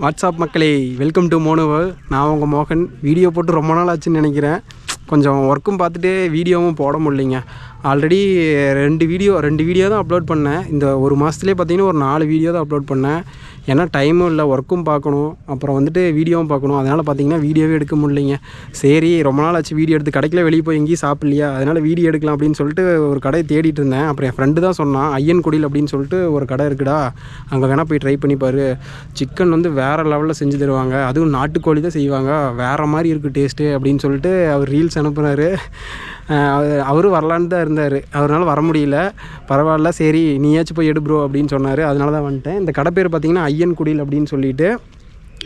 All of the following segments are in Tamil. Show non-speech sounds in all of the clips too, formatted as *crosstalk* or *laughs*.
வாட்ஸ்அப் மக்களே வெல்கம் டு மோனோவர் நான் உங்கள் மோகன். வீடியோ போட்டு ரொம்ப நாள் ஆச்சுன்னு நினைக்கிறேன். கொஞ்சம் ஒர்க்கும் பார்த்துட்டு வீடியோவும் போட முடியலைங்க. ஆல்ரெடி ரெண்டு வீடியோ ரெண்டு வீடியோ தான் அப்லோட் பண்ணேன். இந்த ஒரு மாதத்துலேயே பார்த்தீங்கன்னா ஒரு நாலு வீடியோ தான் அப்லோட் பண்ணேன். ஏன்னா டைமும் இல்லை ஒர்க்கும் பார்க்கணும் அப்புறம் வந்துட்டு வீடியோவும் பார்க்கணும். அதனால் பார்த்தீங்கன்னா வீடியோவே எடுக்க முடியலைங்க. சரி ரொம்ப நாள் ஆச்சு வீடியோ எடுத்து கடைக்கில் வெளியே போய் எங்கேயும் சாப்பிட்லையா? அதனால் வீடியோ எடுக்கலாம் அப்படின்னு சொல்லிட்டு ஒரு கடையை தேடிட்டு இருந்தேன். அப்புறம் என் ஃப்ரெண்டு தான் சொன்னான் ஐயன் குடியில் அப்படின்னு சொல்லிட்டு ஒரு கடை இருக்குடா அங்கே வேணால் போய் ட்ரை பண்ணி பாரு. சிக்கன் வந்து வேறு லெவலில் செஞ்சு தருவாங்க. அதுவும் நாட்டுக்கோழி தான் செய்வாங்க. வேறு மாதிரி இருக்குது டேஸ்ட்டு அப்படின்னு சொல்லிட்டு அவர் ரீல்ஸ் அனுப்புனாரு. அவரும் வரலான்னு தான் இருந்தார். அவரால் வர முடியல. பரவாயில்ல சரி நீயாச்சும் போய் எடு ப்ரோ அப்படின்னு சொன்னார். அதனால தான் வந்துட்டேன். இந்த கடை பேர் பார்த்திங்கன்னா ஐயன் குடில் அப்படின்னு சொல்லிட்டு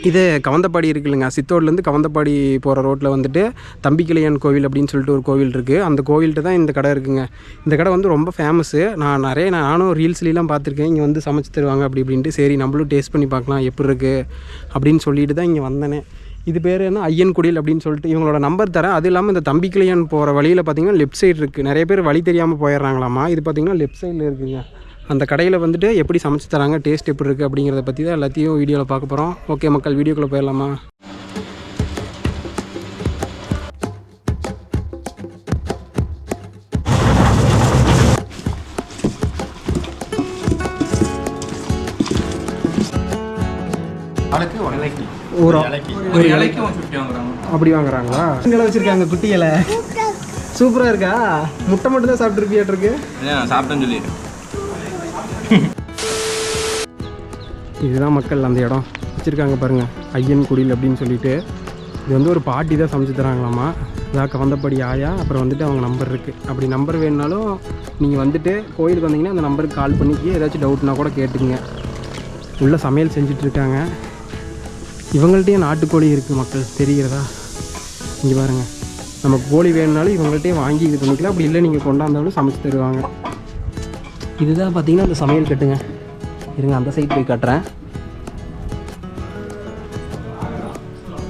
இது கவந்தப்பாடி இருக்குல்லைங்க. சித்தோட்லேருந்து கவந்தப்பாடி போகிற ரோட்டில் வந்துட்டு தம்பிக்கிளையான் கோவில் அப்படின்னு சொல்லிட்டு ஒரு கோவில் இருக்குது அந்த கோவில்கிட்ட தான் இந்த கடை இருக்குங்க. இந்த கடை வந்து ரொம்ப ஃபேமஸ்ஸு நான் நிறைய நானும் ரீல்ஸ்லாம் பார்த்துருக்கேன். இங்கே வந்து சமைச்சு தருவாங்க அப்படி இப்படின்ட்டு. சரி நம்மளும் டேஸ்ட் பண்ணி பார்க்கலாம். எப்படி இருக்குது அப்படின்னு சொல்லிட்டு தான் இங்கே வந்தேனே. இது பேர் என்ன? ஐயன்குடியில் அப்படின்னு சொல்லிட்டு இவங்களோட நம்பர் தரேன். அது இல்லாமல் இந்த தம்பிக்கிளையான் போகிற வழியில் பார்த்தீங்கன்னா லெஃப்ட் சைடு இருக்குது நிறைய பேர் வழி தெரியாமல் போயிடுறாங்களாமா இது பார்த்தீங்கன்னா லெஃப்ட் சைடில் இருக்குதுங்க அந்த கடையில் வந்துட்டு எப்படி சமைச்சு தராங்க டேஸ்ட் எப்படி இருக்குது அப்படிங்கிறத பற்றி தான் எல்லாத்தையும் வீடியோவில் பார்க்க போகிறோம் ஓகே மக்கள் வீடியோக்குள்ளே போயிடலாமா? ஒரு இலைக்கு அப்படி வாங்குறாங்களா? இங்கே வச்சுருக்காங்க குட்டி இலை? சூப்பராக இருக்கா? முட்டை மட்டும் தான் சாப்பிட்ருப்பியாட்டிருக்கு சாப்பிட்டேன்னு சொல்லிடுறேன் இதுதான் மக்கள் அந்த இடம். வச்சுருக்காங்க பாருங்கள் ஐயன் குடில் அப்படின்னு சொல்லிட்டு. இது வந்து ஒரு பாட்டி தான் சமைச்சு தராங்களாமா? இதாக கவந்தப்படி ஆயா? அப்புறம் வந்துட்டு அவங்க நம்பர் இருக்குது அப்படி நம்பர் வேணுனாலும் நீங்கள் வந்துட்டு கோயிலுக்கு வந்தீங்கன்னா அந்த நம்பருக்கு கால் பண்ணிக்கி ஏதாச்சும் டவுட்னா கூட கேட்டுக்குங்க. உள்ள சமையல் செஞ்சிட்ருக்காங்க இவங்கள்ட்டே நாட்டுக்கோழி இருக்குது மக்கள் தெரிகிறதா? இங்கே பாருங்கள் நமக்கு கோழி வேணுனாலும் இவங்கள்ட்டயே வாங்கி இது பண்ணிக்கலாம். அப்படி இல்லை நீங்கள் கொண்டாந்தாலும் சமைச்சு தருவாங்க. இதுதான் பார்த்தீங்கன்னா அந்த சமையல் கட்டுங்க. இருங்க அந்த சைடு போய் காட்டுறேன்.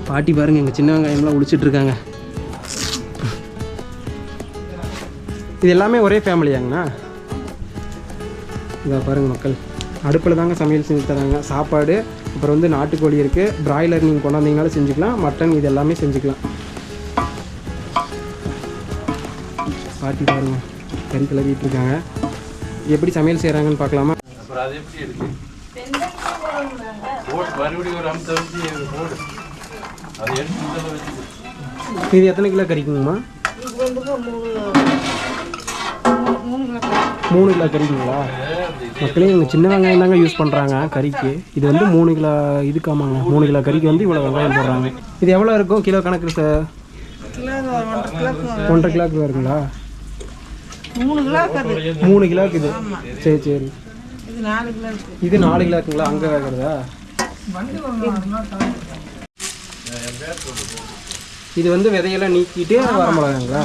பாட்டி பாருங்க எங்கள் சின்ன வெங்காயம்லாம் ஒழிச்சிட்ருக்காங்க இருக்காங்க இது எல்லாமே ஒரே ஃபேமிலியாங்கண்ணா இதை பாருங்கள் மக்கள். அடுப்பில் தாங்க சமையல் செஞ்சு தராங்க. சாப்பாடு அப்புறம் வந்து நாட்டுக்கோழி இருக்குது பிராய்லர் நீங்கள் கொண்டாந்தீங்கனாலும் செஞ்சுக்கலாம். மட்டன் இது எல்லாமே செஞ்சுக்கலாம். பாட்டி பாருங்க. கறி கிளறிட்டு இருக்காங்க. எப்படி சமையல் செய்கிறாங்கன்னு பார்க்கலாமா? இது எத்தனை கிலோ கறிக்குங்கம்மா? மூணு கிலோ கறிக்குங்களா? மக்களே இவங்க சின்ன வெங்காயம் தாங்க யூஸ் பண்ணுறாங்க கறிக்கு. இது வந்து மூணு கிலோ இதுக்காமாங்க மூணு கிலோ கறிக்கு வந்து இவ்வளோ வெங்காயம் போடுறாங்க. இது எவ்வளோ இருக்கும்? கிலோ கணக்கு சார் ஒன்றரை கிலோக்கு வருங்களா? மூணு கிலோக்கு இது. சரி சரி. இது நாலு கிலோக்குங்களா? அங்கே வேகிறதா இது வந்து விதையெல்லாம் நீக்கிட்டு வர மிளகாங்களா?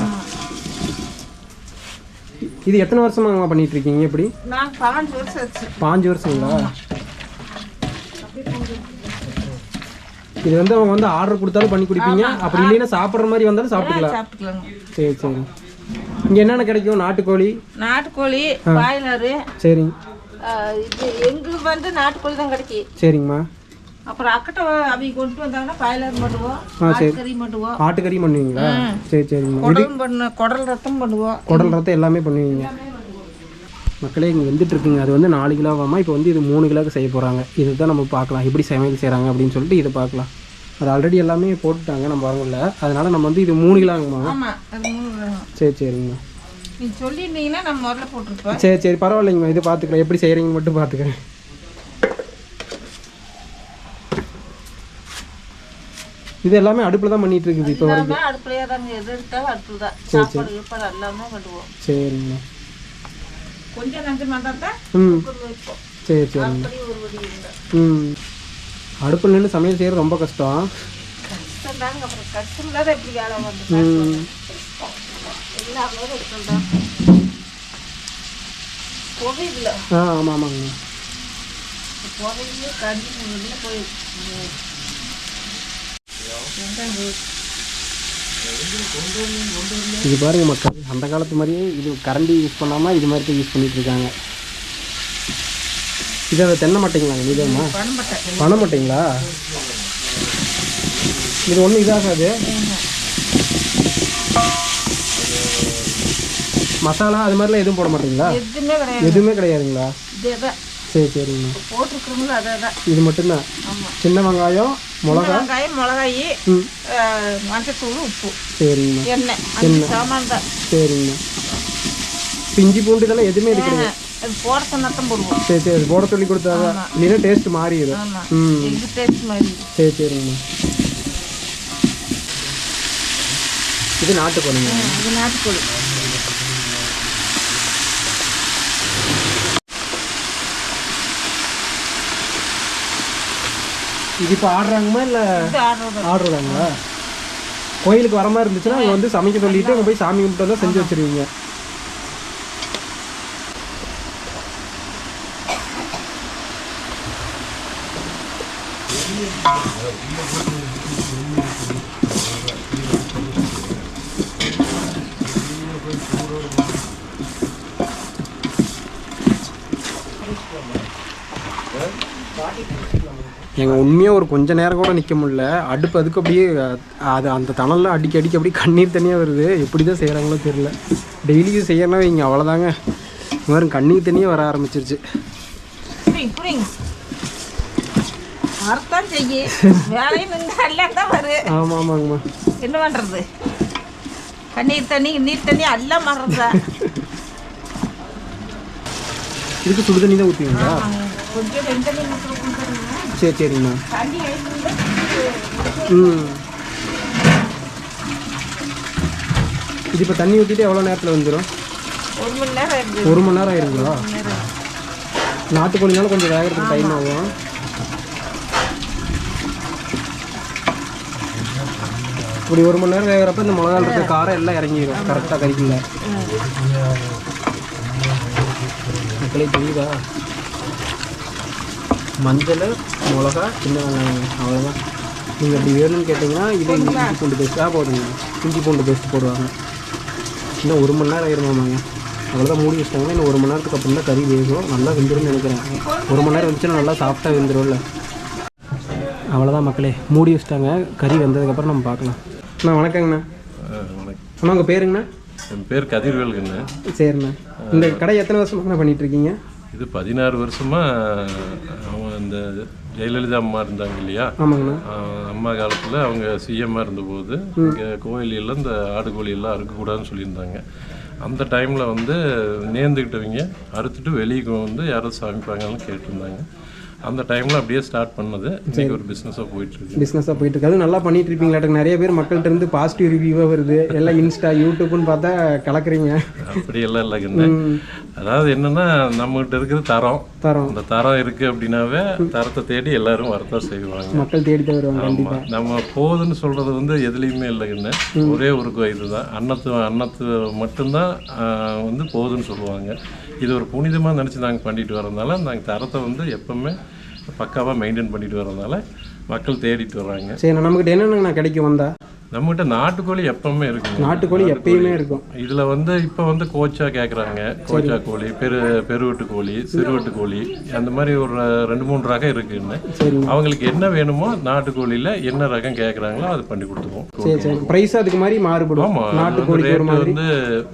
இது எத்தனை வருஷமா பண்ணிட்டு இருக்கீங்க இப்படி பாஞ்சு வருஷங்களா? இது வந்து அவங்க வந்து ஆர்டர் கொடுத்தாலும் பண்ணி கொடுப்பீங்க. அப்படி இல்லைன்னா சாப்பிட்ற மாதிரி வந்தாலும் சாப்பிட்டுக்கலாம். சரி சரி. இங்கே என்னென்ன கிடைக்கும்? நாட்டுக்கோழி. நாட்டுக்கோழி பாய்லரு. சரி இது எங்களுக்கு வந்து நாட்டுக்கோழி தான் கிடைக்கும் சரிங்கம்மா. அப்புறம் அக்கட்டை அவங்க கொண்டு வந்தாங்கன்னா பாய்லர் பண்ணுவோம் ஆ சரி. கறி பண்ணுவோம். ஆட்டுக்கறி பண்ணுவீங்களா? சரி சரிங்கம்மா குடலும் பண்ண குடல் ரத்தம் பண்ணுவோம். குடல் ரத்தம் எல்லாமே பண்ணுவீங்க. மக்களே இங்கே வந்துட்டு இருக்குங்க அது வந்து நாலு கிலோவாமா இப்போ வந்து இது மூணு கிலோவுக்கு செய்ய போகிறாங்க இதுதான் நம்ம பார்க்கலாம். எப்படி சமையல் செய்கிறாங்க அப்படின்னு சொல்லிட்டு இதை பார்க்கலாம். அது ஆல்ரெடி எல்லாமே போட்டுட்டாங்க நம்ம வரவில்ல அதனால நம்ம வந்து இது மூணு கிலோங்கம்மா. மூணு வேணும் சரி சரிங்கம்மா நீங்க சொல்லியிருந்தீங்கன்னா நம்ம முதல்ல போட்டிருப்போம். சரி சரி. பரவாயில்லைங்கம்மா. இது பார்த்துக்கலாம். எப்படி செய்கிறீங்கன்னு மட்டும் பார்த்துக்கிறேன். இது எல்லாமே அடுப்பில் தான் பண்ணிட்டு இருக்குது இப்போ வரைக்கும். அடுப்புலையே தாங்க. எது எடுத்தாலும் அடுப்பு தான். சாப்பாடு கீப்பாடு எல்லாமே பண்ணுவோம். சரிங்கம்மா கொஞ்சம் நஞ்சம் வந்தால் ம். சரி சரிங்க அப்படி ஒரு வழி இல்லை. ம். அடுப்பில் நின்று சமையல் செய்கிறது ரொம்ப கஷ்டம். கஷ்டம் தாங்க. அப்புறம் கஷ்டம் இல்லாத எப்படி வேலை வந்து? ம். எல்லாமே கஷ்டம் தான். புகையில. ஆ ஆமாம் ஆமாங்க. புகையிலே கஞ்சி போய் இது பாருங்க மக்கள் அந்த காலத்து மாதிரியே இது கரண்டி யூஸ் பண்ணாமல் இது மாதிரி தான் யூஸ் பண்ணிட்டு இருக்காங்க. இதை தென்னை மாட்டீங்களாங்க இதுமா பண்ண மாட்டீங்களா? இது ஒன்றும் இதாகாது மசாலா அது மாதிரிலாம் எதுவும் போட மாட்டீங்களா? எதுவுமே கிடையாது. எதுவுமே கிடையாதுங்களா? சரி சரிங்கண்ணா இது மட்டும்தான். சின்ன வெங்காயம் மிளகா? வெங்காயம் மிளகாயி மஞ்சத்தூள் உப்பு. சரிங்கண்ணா எண்ணெய். அஞ்சு சாமான் தான். சரிங்கண்ணா இப்போ இஞ்சி பூண்டு இதெல்லாம் எதுவுமே இது கிடையாது அது போட சொன்னதான் போடுவோம். சரி சரி. போட சொல்லி கொடுத்தாங்க இல்லைன்னா டேஸ்ட் மாறிடும். ம். டேஸ்ட் சரி சரிங்கண்ணா இது நாட்டுக்கோழிங்க. இது நாட்டுக்கோழி. இது இப்போ ஆடுறாங்கம்மா இல்லை ஆடுறாங்களா? கோயிலுக்கு வர மாதிரி இருந்துச்சுன்னா அங்கே வந்து சமைக்க சொல்லிட்டு அங்கே போய் சாமி கும்பிட்டு வந்து செஞ்சு வச்சிருவீங்க. எங்க உண்மையாக ஒரு கொஞ்ச நேரம் கூட நிற்க முடியல. அடுப்பு அதுக்கு அப்படியே அது அந்த தணலில் அடிக்க அடிக்க அப்படியே கண்ணீர் தனியாக வருது. எப்படி தான் செய்கிறாங்களோ தெரில டெய்லியும் செய்யணும் இங்கே அவ்வளோதாங்க மாதிரி கண்ணீர் தனியாக வர ஆரம்பிச்சிருச்சு. ஆமாம் ஆமாங்கம்மா. என்ன பண்ணுறது கண்ணீர் தண்ணி நீர் தண்ணி எல்லாம் மாறுறதா இதுக்கு சுடு தண்ணி தான் ஊற்றுவீங்களா கொஞ்சம் சரி எழுந்து ம். இது இப்போ தண்ணி ஊற்றிட்டு எவ்வளோ நேரத்தில் வந்துடும் ஒரு மணி நேரம் இருக்குது ஒரு மணி நேரம் ஆயிருங்களா? நாட்டுக்கோழினால கொஞ்சம் வேகிறதுக்கு டைம் ஆகும். இப்படி ஒரு மணி நேரம் வேகிறப்ப இந்த மிளகால் இருக்க காரம் எல்லாம் இறங்கிடும் கரெக்டாக கறிக்கல மக்களே தெரியுதா? மஞ்சள் மிளகா சின்ன வெங்காயம். அவ்வளோதான் நீங்கள் அப்படி வேணும்னு கேட்டிங்கன்னா இதே இஞ்சி பூண்டு பேஸ்ட்டாக போடுங்க இஞ்சி பூண்டு பேஸ்ட் போடுவாங்க. இன்னும் ஒரு மணி நேரம் ஆயிருமாமாங்க அவ்வளோதான் மூடி வச்சிட்டாங்கன்னா இன்னும் ஒரு மணி நேரத்துக்கு அப்புறம் தான் கறி வேகும். நல்லா வெந்துரும்னு நினைக்கிறேன். ஒரு மணி நேரம் வந்துச்சுன்னா நல்லா சாஃப்டாக வெந்துரும்ல. அவ்வளோதான் மக்களே. மூடி வச்சிட்டாங்க. கறி வெந்ததுக்கப்புறம் நம்ம பார்க்கலாம். அண்ணா வணக்கங்கண்ணா. வணக்கம் அண்ணா உங்கள் பேருங்கண்ணா? என் பேர் கதிர்வேலுங்கண்ணே சரிண்ணா. இந்த கடை எத்தனை வருஷமாக பண்ணிட்டு இருக்கீங்க? இது பதினாறு வருஷமா அவங்க இந்த ஜெயலலிதா அம்மா இருந்தாங்க இல்லையா? அம்மா காலத்தில் அவங்க சிஎம்மாக இருந்தபோது இங்கே கோயிலெல்லாம் இந்த ஆடு கோழி எல்லாம் அறுக்கக்கூடாதுன்னு சொல்லியிருந்தாங்க. அந்த டைமில் வந்து நேர்ந்துக்கிட்டவங்க அறுத்துட்டு வெளியே வந்து யாரும் சமைப்பாங்கன்னு கேட்டிருந்தாங்க. அந்த டைமில் அப்படியே ஸ்டார்ட் பண்ணது. இன்னைக்கு ஒரு பிஸ்னஸாக போயிட்டுருக்கு பிஸ்னஸாக போயிட்டு இருக்கு. அது நல்லா பண்ணிட்டு இருப்பீங்களாட்டுக்கு நிறைய பேர் மக்கள்கிட்ட இருந்து பாசிட்டிவ் ரிவ்யூவாக வருது. எல்லாம் இன்ஸ்டா யூடியூப்னு பார்த்தா கலக்குறீங்க. அப்படியெல்லாம் இல்லைங்கண்ணே அதாவது என்னன்னா நம்மகிட்ட இருக்கிற தரம். தரோம். அந்த தரம் இருக்கு அப்படின்னாவே தரத்தை தேடி எல்லாரும் வரத்தான் செய்வாங்க. மக்கள் தேடி தான் வருவாங்க நம்ம போதுன்னு சொல்றது வந்து எதுலேயுமே இல்லைங்கன்னு ஒரே ஒரு கோ- இதுதான் அன்னத்து அன்னத்து மட்டும்தான் வந்து போதுன்னு சொல்லுவாங்க. இது ஒரு புனிதமாக நினச்சி நாங்கள் பண்ணிட்டு வரதுனால நாங்கள் தரத்தை வந்து எப்பவுமே பக்காவாக மெயின்டைன் பண்ணிட்டு வரதுனால மக்கள் தேடிட்டு வர்றாங்க. சரி நம்மக்கிட்ட என்னென்ன கிடைக்கும் வந்தா? நம்மகிட்ட நாட்டுக்கோழி எப்பவுமே இருக்குங்க நாட்டுக்கோழி எப்பயுமே இருக்கும். இதுல வந்து இப்போ வந்து கோச்சா கேக்குறாங்க. கோச்சா கோழி பெரு பெருவெட்டு கோழி சிறுவெட்டு கோழி அந்த மாதிரி ஒரு ரெண்டு மூணு ரகம் இருக்குன்னு அவங்களுக்கு என்ன வேணுமோ நாட்டுக்கோழியில என்ன ரகம் கேக்குறாங்களோ அது பண்ணி கொடுத்துருவோம். ப்ரைஸ் அதுக்கு மாதிரி மாறுபடும். ஆமா நாட்டுக்கோழிக்கு ஒரு ரேட் வந்து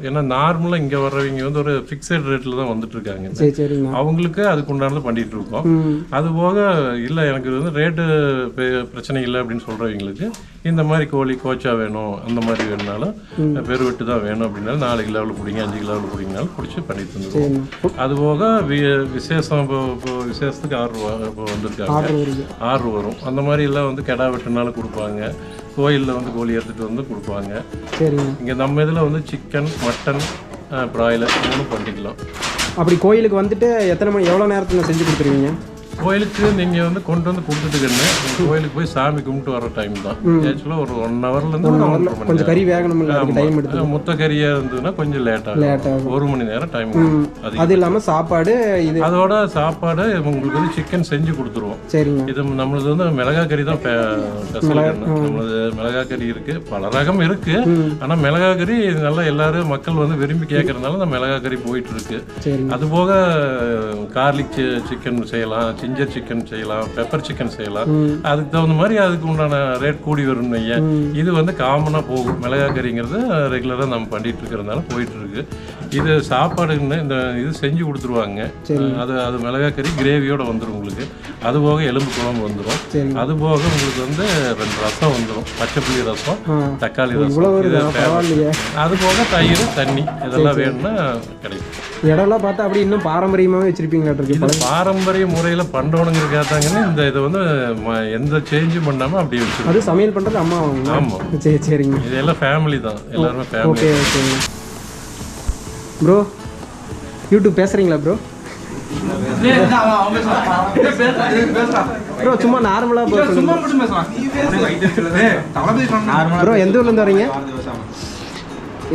ஏன்னா நார்மலா இங்க வர்றவங்க வந்து ஒரு ஃபிக்ஸட் ரேட்ல தான் வந்துட்டு இருக்காங்க அவங்களுக்கு அதுக்கு உண்டானது பண்ணிட்டு இருக்கோம். அது போக இல்லை எனக்கு வந்து ரேட்டு பிரச்சனை இல்லை அப்படின்னு சொல்கிறவங்களுக்கு இந்த மாதிரி கோழி கோச்சா வேணும் அந்த மாதிரி வேணுனாலும் பெருவெட்டு தான் வேணும் அப்படின்னாலும் நாலு கிலோவில் பிடிங்க அஞ்சு கிலோவில் பிடிங்கனாலும் பிடிச்சி பண்ணி தந்துடுவோம். அது போக வி விசேஷம் இப்போ இப்போ விசேஷத்துக்கு ஆர்டர் இப்போ வந்திருக்காங்க. ஆர்டர் வரும். அந்த மாதிரி எல்லாம் வந்து கெடா வெட்டுனாலும் கொடுப்பாங்க. கோயிலில் வந்து கோழி எடுத்துகிட்டு வந்து கொடுப்பாங்க. இங்கே நம்ம இதில் வந்து சிக்கன் மட்டன் ப்ராய்லர் மூணு பண்ணிக்கலாம். அப்படி கோயிலுக்கு வந்துட்டு எத்தனை மணி எவ்வளோ நேரத்தில் செஞ்சு கொடுத்துருவீங்க? கோயிலுக்கு நீங்கள் வந்து கொண்டு வந்து கொடுத்துட்டுக்கன்னு கோயிலுக்கு போய் சாமி கும்பிட்டு வர டைம் தான். ஆக்சுவலாக ஒரு ஒன் ஹவர்லேருந்து ஒரு ஒன்றரை மணி கொஞ்சம் கறி வேகணும் டைம் எடுத்து முத்த கறியாக இருந்ததுன்னா கொஞ்சம் லேட் ஆகும். லேட் ஆகும். ஒரு மணி நேரம் டைம் அது அது இல்லாமல் சாப்பாடு இது அதோட சாப்பாடு உங்களுக்கு வந்து சிக்கன் செஞ்சு கொடுத்துருவோம். சரிங்க. இது நம்மளது வந்து மிளகா கறி தான். நம்மளது மிளகா கறி இருக்கு. பல ரகம் இருக்கு. ஆனா மிளகா கறி நல்லா எல்லாரும் மக்கள் வந்து விரும்பி கேட்கறதுனால இந்த மிளகா கறி போயிட்டு இருக்கு. அது போக கார்லிக் சிக்கன் செய்யலாம் ஜிஞ்சர் சிக்கன் செய்யலாம் பெப்பர் சிக்கன் செய்யலாம் அதுக்கு தகுந்த மாதிரி அதுக்கு உண்டான ரேட் கூடி வரும் ஐயா இது வந்து காமனாக போகும். மிளகா கறிங்கிறது ரெகுலராக நம்ம பண்ணிட்டு இருக்கிறதுனால போயிட்டு இருக்கு இது சாப்பாடுன்னு இந்த இது செஞ்சு கொடுத்துருவாங்க. அது அது மிளகா கறி கிரேவியோட வந்துடும் உங்களுக்கு. அது போக எலும்பு குழம்பு வந்துடும் அது போக உங்களுக்கு வந்து ரெண்டு ரசம் வந்துடும் பச்சை புளி ரசம் தக்காளி ரசம். அது போக தயிர் தண்ணி இதெல்லாம் வேணும்னா கிடைக்கும். இடம்லாம் பார்த்தா அப்படி இன்னும் பாரம்பரியமாகவே இது பாரம்பரிய முறையில் பண்ணுறவனுங்கிறக்காத்தாங்கன்னு இந்த இதை வந்து எந்த சேஞ்சும் பண்ணாமல் அப்படியே வச்சிருக்கோம். அது சமையல் பண்ணுறது அம்மா ஆமாம் சரி சரிங்க. இது எல்லாம் ஃபேமிலி தான். எல்லாருமே ஃபேமிலி ஓகே ஓகேங்க ப்ரோ யூடியூப் பேசுகிறீங்களா ப்ரோ ப்ரோ சும்மா நார்மலாக ப்ரோ ப்ரோ எந்த ஊர்லேருந்து வரீங்க?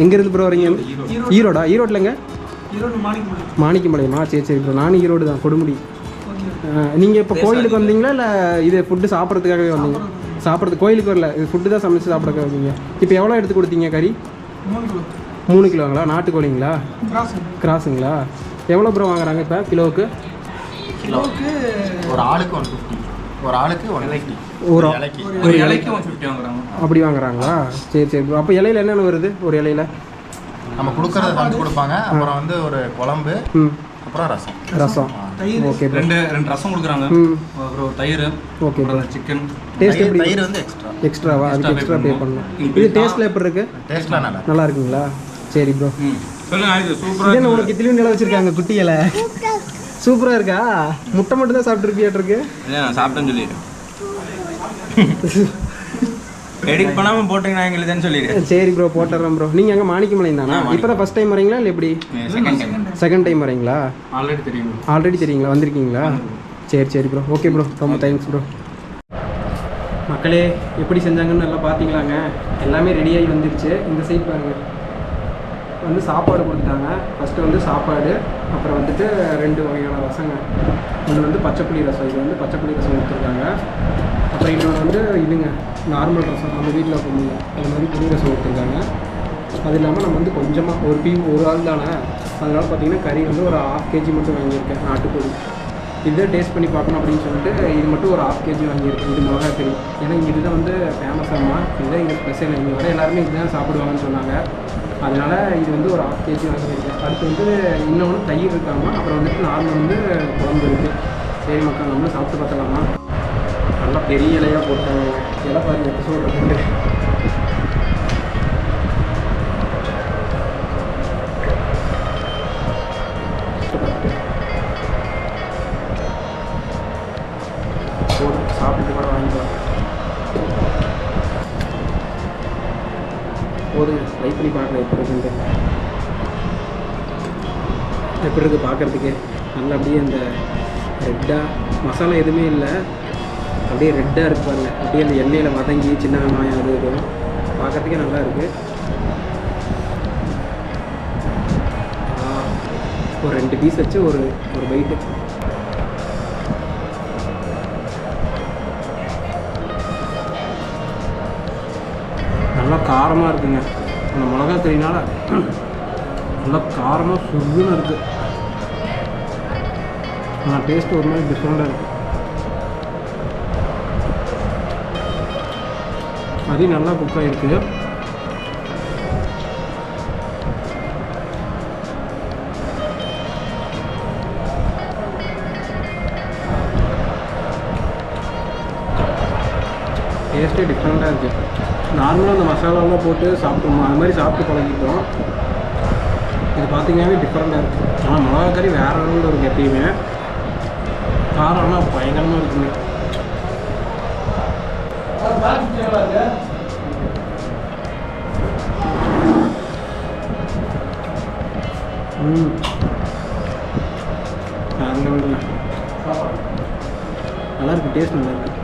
எங்கேருந்து ப்ரோ வரீங்க? ஈரோடா. ஈரோட்லங்க மாணிக்கம்பாளையமா சரி சரி ப்ரோ நானும் ஈரோடு தான். கொடுமுடி. நீங்கள் இப்போ கோயிலுக்கு வந்தீங்களா இல்லை இது ஃபுட்டு சாப்பிட்றதுக்காகவே வந்தீங்க? சாப்பிட்றது கோயிலுக்கு வரல இது ஃபுட்டு தான் சமைச்சு சாப்பிட்றதுக்காக வந்தீங்க. இப்போ எவ்வளோ எடுத்து கொடுத்தீங்க கறி? மூணு கிலோங்களா? நாட்டுக்கோழிங்களா? கிராஸுங்களா எவ்வளோ ப்ரோ வாங்குறாங்க இப்போ கிலோவுக்கு? ஒரு ஆளுக்கு ஒன் ஃபிஃப்டி ஒரு ஆளுக்கு ஒன் ஃபிஃப்டி ஒரு இலைக்கு. ஒரு இலைக்கு அப்படி வாங்குறாங்களா? சரி சரி ப்ரோ அப்போ இலையில என்னென்ன வருது? ஒரு இலையில? நம்ம கொடுக்கறத சமைச்சு கொடுப்பாங்க. அப்புறம் வந்து ஒரு குழம்பு. ம். அப்புறம் ரசம். ரசம். ஓகே ப்ரோ ரெண்டு ரெண்டு ரசம் கொடுக்குறாங்க. அப்புறம் தயிர். ஓகே ப்ரோ சிக்கன் டேஸ்ட் தயிர் எப்படி? தயிர் வந்து எக்ஸ்ட்ரா எக்ஸ்ட்ராவா அதுக்கு எக்ஸ்ட்ரா பே பண்ணணும். இது டேஸ்ட்டில் எப்படி இருக்கு? டேஸ்ட்லாம் நல்லா நல்லா இருக்குங்களா? சரி ப்ரோ சொல்லுங்க இது என்ன உனக்கு இத்திலும் நில வச்சிருக்காங்க குட்டி இலை? சூப்பராக இருக்கா? முட்டை மட்டும் தான் சாப்பிட்ருப்பியாட்டிருக்கு நான் சாப்பிட்டேன்னு சொல்லிடுறேன் *laughs* எடிட் பண்ணாமல் போட்டீங்கன்னா எங்களுக்கு சொல்லிடுறேன் சரி ப்ரோ போட்டுறேன் ப்ரோ நீங்கள் அங்கே மாணிக்கமலையும் தானா? இப்போ தான் ஃபஸ்ட் டைம் வரீங்களா இல்லை எப்படி? செகண்ட் டைம் செகண்ட் டைம் வரீங்களா ஆல்ரெடி தெரியும் ஆல்ரெடி தெரியுங்களா? வந்திருக்கீங்களா? சரி சரி ப்ரோ ஓகே ப்ரோ ரொம்ப தேங்க்ஸ் ப்ரோ மக்களே எப்படி செஞ்சாங்கன்னு நல்லா பார்த்தீங்களாங்க எல்லாமே ரெடியாகி வந்துருச்சு. இந்த சைட் பாருங்க. வந்து சாப்பாடு கொடுத்துட்டாங்க. ஃபஸ்ட்டு வந்து சாப்பாடு அப்புறம் வந்துட்டு ரெண்டு வகையான ரசங்க. ஒன்று வந்து பச்சைப்புளி ரசம் இது வந்து பச்சைப்புளி ரசம் கொடுத்துருக்காங்க. அப்புறம் இன்னொன்று வந்து இதுங்க நார்மல் ரசம் நம்ம வீட்டில் வைப்போம்ல அது மாதிரி புளி ரசம் கொடுத்துருக்காங்க அது இல்லாமல் நம்ம வந்து கொஞ்சமாக ஒரு பீ ஒரு ஆள் தானே. அதனால் பார்த்தீங்கன்னா கறி வந்து ஒரு ஹாஃப் கேஜி மட்டும் வாங்கியிருக்கேன் நாட்டுக்கோழி. இதை டேஸ்ட் பண்ணி பார்க்கணும் அப்படின்னு சொல்லிட்டு இது மட்டும் ஒரு ஹாஃப் கேஜி வாங்கியிருக்கேன். இது மிளகா கறி. ஏன்னா இங்கே இதுதான் வந்து ஃபேமஸ் இதுதான் இங்கே ஸ்பெஷல் இங்கே வர எல்லாருமே இதுதான் சாப்பிடுவாங்கன்னு சொன்னாங்க. அதனால் இது வந்து ஒரு ஹாஃப் கேஜி வாங்கியிருக்கேன். அடுத்து வந்து இன்னொன்று தயிர் இருக்காமல் அப்புறம் வந்துட்டு நார்மல் வந்து குழம்பு இருக்குது சரி மக்கள் நம்மளும் சாப்பிட்டு பார்த்தலாமா நல்லா பெரிய இலையாக போட்டேன் இலை பாருங்க எபிசோடு போட்டு. போதும் சாப்பிட்டு கூட வாங்கிக்கலாம் போது ட்ரை பண்ணி பார்க்குறேன் எப்படி இருக்குன்ட்டு. எப்படி இருக்குது பார்க்குறதுக்கு. நல்லா அப்படியே அந்த ரெட்டாக மசாலா எதுவுமே இல்லை. அப்படியே ரெட்டாக இருப்பாங்க அப்படியே அந்த எண்ணெயில் வதங்கி சின்ன வெங்காயம் அது இதுவும் பார்க்கறதுக்கே நல்லா இருக்குது ஒரு ரெண்டு பீஸ் வச்சு ஒரு ஒரு பைட்டு நல்லா காரமாக இருக்குங்க. அந்த மிளகா தெரியினால நல்லா காரமாக சுருன்னு இருக்குது ஆனால் டேஸ்ட் ஒரு மாதிரி டிஃப்ரெண்ட்டாக இருக்குது கறி நல்லா குக் ஆகிருக்கு டேஸ்ட்டே டிஃப்ரெண்ட்டாக இருக்குது நார்மலாக அந்த மசாலாலாம் போட்டு சாப்பிட்ணும் அது மாதிரி சாப்பிட்டு பழகிட்டோம். இது பார்த்தீங்கன்னாவே டிஃப்ரெண்ட்டாக இருக்குது ஆனால் மிளகா கறி வேறு அளவில் இருக்குது எப்பயுமே. காரம் ஆனால் பயங்கரமாக இருக்குங்க. ம். வேறு டேஸ்ட் நல்லா இருக்கு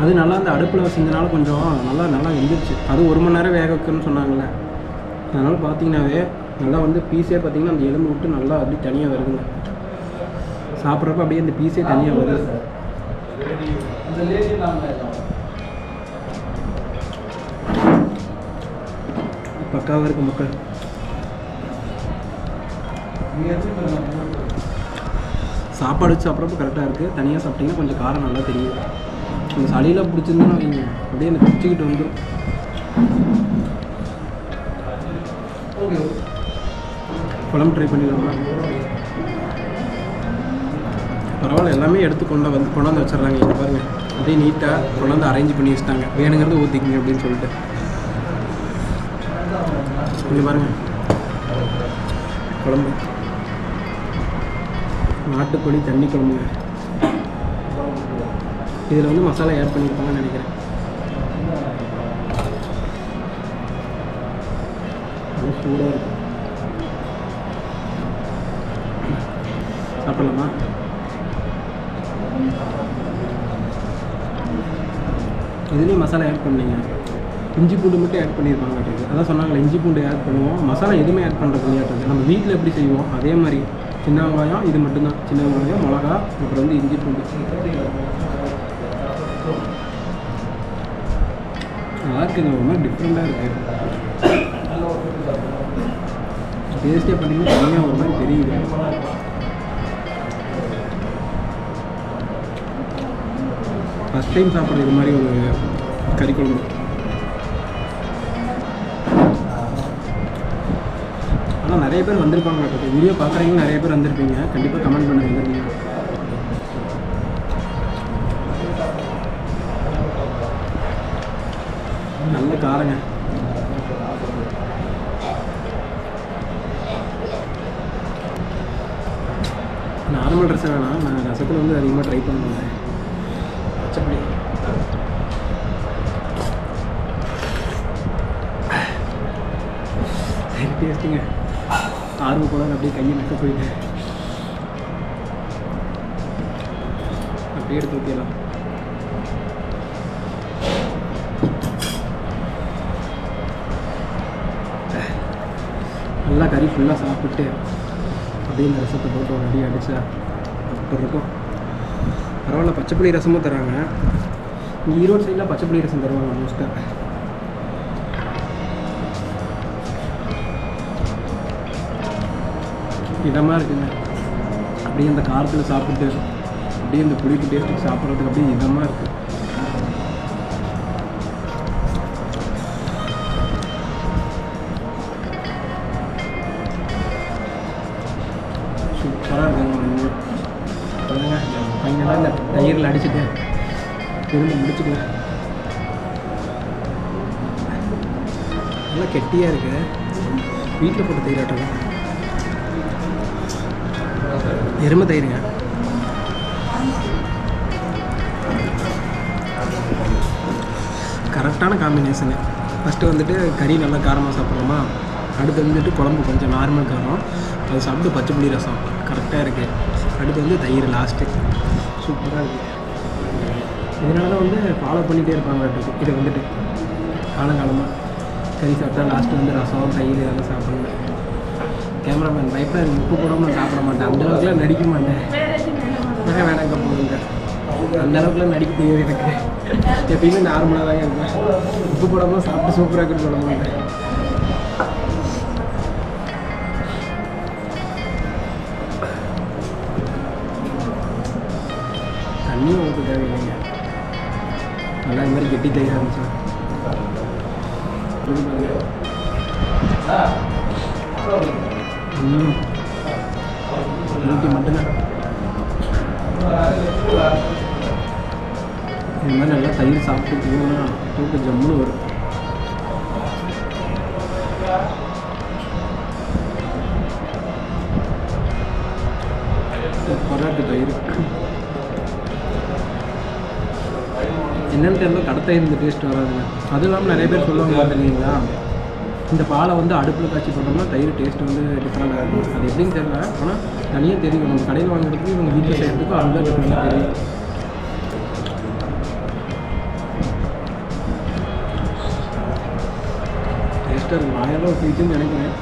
அது நல்லா அந்த அடுப்பில் செஞ்சனால கொஞ்சம் நல்லா நல்லா வெந்துருச்சு. அது ஒரு மணி நேரம் வேக வைக்கணும்னு சொன்னாங்கல்ல. அதனால் பார்த்தீங்கன்னாவே நல்லா வந்து பீஸே பார்த்தீங்கன்னா அந்த எலும்பு விட்டு நல்லா அப்படியே தனியாக வருதுங்க. சாப்பிட்றப்ப அப்படியே அந்த பீஸே தனியாக வருது. பக்காவாக இருக்கு மக்கள். சாப்பாடு வச்சு சாப்பிட்றப்ப கரெக்டாக இருக்குது தனியாக சாப்பிட்டீங்கன்னா கொஞ்சம் காரம் நல்லா தெரியும். கொஞ்சம் சளியெல்லாம் பிடிச்சிருந்தோன்னு அப்படியே எனக்கு பிடிச்சிக்கிட்டு வந்துடும் குழம்பு ட்ரை பண்ணிடுவாங்க பரவாயில்ல எல்லாமே எடுத்து கொண்டு வந்து கொண்டாந்து வச்சிடுறாங்க இங்கே பாருங்கள் அப்படியே நீட்டாக கொண்டாந்து அரேஞ்ச் பண்ணி வச்சிட்டாங்க. வேணுங்கிறது ஊற்றிக்கிங்க அப்படின்னு சொல்லிட்டு. இங்கே பாருங்க. குழம்பு. நாட்டுக்கோழி தண்ணி குழம்புங்க இதில் வந்து மசாலா ஆட் பண்ணியிருப்பாங்கன்னு நினைக்கிறேன். சூடாக இருக்கும் சாப்பிடலாமா? இதுலேயும் மசாலா ஆட் பண்ணீங்க. இஞ்சி பூண்டு மட்டும் ஆட் பண்ணியிருப்பாங்க அதான் சொன்னாங்களே இஞ்சி பூண்டு ஆட் பண்ணுவோம். மசாலா எதுவுமே ஆட் பண்ணுறது இல்லையாட்டது நம்ம வீட்டில் எப்படி செய்வோம்? அதே மாதிரி சின்ன வெங்காயம் இது மட்டும்தான். சின்ன வெங்காயம் மிளகா அப்புறம் வந்து இஞ்சி பூண்டு. நல்லா இருக்குங்க ஒரு மாதிரி டிஃப்ரெண்ட்டாக இருக்குது டேஸ்ட்டே பார்த்தீங்கன்னா தனியாக ஒரு மாதிரி தெரியுது. ஃபஸ்ட் டைம் சாப்பிட்ற இது மாதிரி ஒரு கறி குழம்பு. ஆனால் நிறைய பேர் வந்திருப்பாங்க. வீடியோ பார்க்குறீங்க நிறைய பேர் வந்திருப்பீங்க. கண்டிப்பாக கமெண்ட் பண்ண வந்திருக்கீங்க நல்ல காரங்க. நார்மல் ட்ரெஸ் வேணாம். நான் ரசத்தில் வந்து அதிகமாக ட்ரை பண்ணுவேன் சரி டேஸ்ட்டுங்க ஆர்வம் கூட அப்படியே கையை நட்டு போயிட்டு அப்படியே எடுத்து ஊற்றிடலாம் நல்லா கறி ஃபுல்லாக சாப்பிட்டு அப்படியே இந்த ரசத்தை போட்டு ஒரு அடி அடித்தா அப்படி இருக்கும். பரவாயில்ல பச்சைப்புளி ரசமும் தராங்க. இங்கே ஈரோடு சைடில் பச்சைப்புளி ரசம் தருவாங்க மோஸ்ட்டாக இதமாக இருக்குங்க. அப்படியே அந்த காரத்தில் சாப்பிட்டு அப்படியே இந்த புளிப்பு டேஸ்ட்டுக்கு சாப்பிட்றதுக்கு அப்படியே இதமாக இருக்குது சூப்பராக இருக்குங்க சொல்லுங்க ஃபைனலாக இந்த தயிரில் அடிச்சுட்டு திரும்ப முடிச்சுக்கலாம் நல்லா கெட்டியாக இருக்கு. வீட்டில் போட்ட தயிராட்டம் எருமை தயிருங்க. கரெக்டான காம்பினேஷனு ஃபஸ்ட்டு வந்துட்டு கறி நல்லா காரமாக சாப்பிட்றோமா அடுத்து வந்துட்டு குழம்பு கொஞ்சம் நார்மல் காரம். அது சாப்பிட்டு பச்சை புளி ரசம். கரெக்டாக இருக்குது அடுத்து வந்து தயிர் லாஸ்ட்டு சூப்பராக இருக்குது இதனால தான் வந்து ஃபாலோ பண்ணிகிட்டே இருப்பாங்க இதை வந்துட்டு. காலங்காலமாக கறி சாப்பிட்டா லாஸ்ட்டு வந்து ரசம் தயிர் இதெல்லாம் சாப்பிட்ணும். கேமராமேன் பயப்பட எனக்கு உப்பு போடாமல் நான் சாப்பிட மாட்டேன். அந்த அளவுக்குலாம் நடிக்க மாட்டேன். வேணா வேணாங்க போடுங்க அந்த அளவுக்குலாம் நடிக்க தெரியாது எனக்கு. எப்பயுமே நார்மலாக தான் இருப்பேன். உப்பு போடாமல் சாப்பிட்டு சூப்பராக இருக்குன்னு சொல்ல மாட்டேன். தண்ணியும் ஊற்ற தேவையில்லைங்க. நல்லா இது மாதிரி கெட்டி தைக்க ஆரம்பிச்சேன் ஊட்டி மட்டும்தான். இது மாதிரி நல்லா தயிர் சாப்பிட்டு தூங்கினா தூக்க ஜம்முன்னு வரும். சூப்பராக இருக்குது தயிர். என்னென்னு தெரியல கடை தயிர் இந்த டேஸ்ட் வராதுங்க. அதுவும் இல்லாமல் நிறைய பேர் சொல்லுவாங்க பார்த்துருக்கீங்களா இந்த பாலை வந்து அடுப்பில் காய்ச்சி போட்டோம்னா தயிர் டேஸ்ட் வந்து டிஃப்ரெண்டாக இருக்கும். அது எப்படின்னு தெரியல. ஆனால் தனியாக தெரியும். நம்ம கடையில் வாங்குறதுக்கு இவங்க வீட்டில் செய்கிறதுக்கும் அதுதான் டிஃப்ரெண்டாக தெரியும். டேஸ்ட்டாக இருக்கும் ஆயிரம் ரூபா நினைக்கிறேன்.